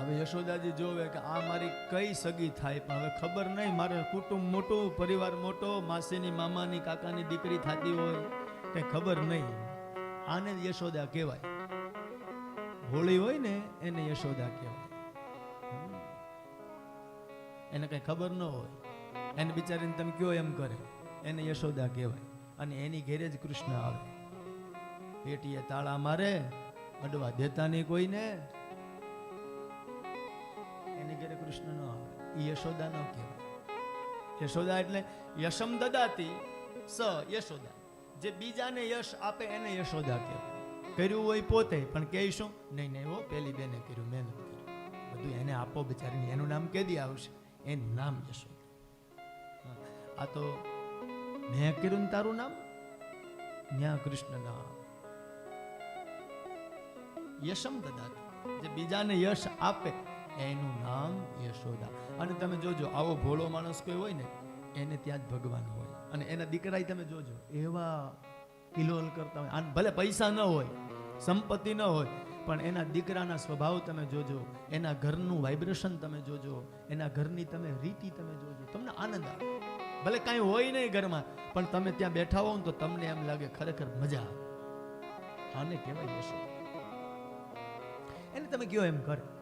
હવે યશોદાજી જોવે કે આ મારી કઈ સગી થાય, પણ હવે ખબર નહીં, મારે કુટુંબ મોટું, પરિવાર મોટો, માસીની, મામાની, કાકાની દીકરી થતી હોય કે ખબર નહીં. આને યશોદા કહેવાય. હોળી હોય ને, એને યશોદા કહેવાય. એને કઈ ખબર ન હોય. એને બિચારીને તમે કયો એમ કરે. એને યશોદા કહેવાય. અને એની ઘેરે જ કૃષ્ણ આવે. પેટીએ તાળા મારે, અડવા દેતા નહીં કોઈને. કૃષ્ણ આવે એ કહેવાય. યશોદા એટલે યશમ દદાતી સ યશોદા. જે બીજાને યશ આપે એને યશોદા કહેવાય. કર્યું હોય પોતે, પણ કહીશું, નહીં નહીં, હો, પેલી બેને કર્યું મહેનત કરી બધું એને આપો બિચારીને, એનું નામ કેદી આવશે? એનું નામ યશોદા. આ તો મેં કર્યું તારું નામ? ન્યા કૃષ્ણ નામ યશમ દદાતી. જે બીજાને યશ આપે એનું નામ યશોદા. અને તમે જોજો, આવો ભોળો માણસ કોઈ હોય ને, એને ત્યાં જ ભગવાન હોય. અને એના દીકરાય તમે જોજો, એવા કિલોલ કરતા હોય. ભલે પૈસા ન હોય, સંપત્તિ ન હોય, પણ એના દીકરાના સ્વભાવ તમે જોજો, એના ઘરનું વાઇબ્રેશન તમે જોજો, એના ઘરની તમે રીતિ તમે જોજો. તમને આનંદ આવે. ભલે કાંઈ હોય નહીં ઘરમાં, પણ તમે ત્યાં બેઠા હો ને તો તમને એમ લાગે ખરેખર મજા આવે. આને કહેવાય એને તમે કયો એમ કરે?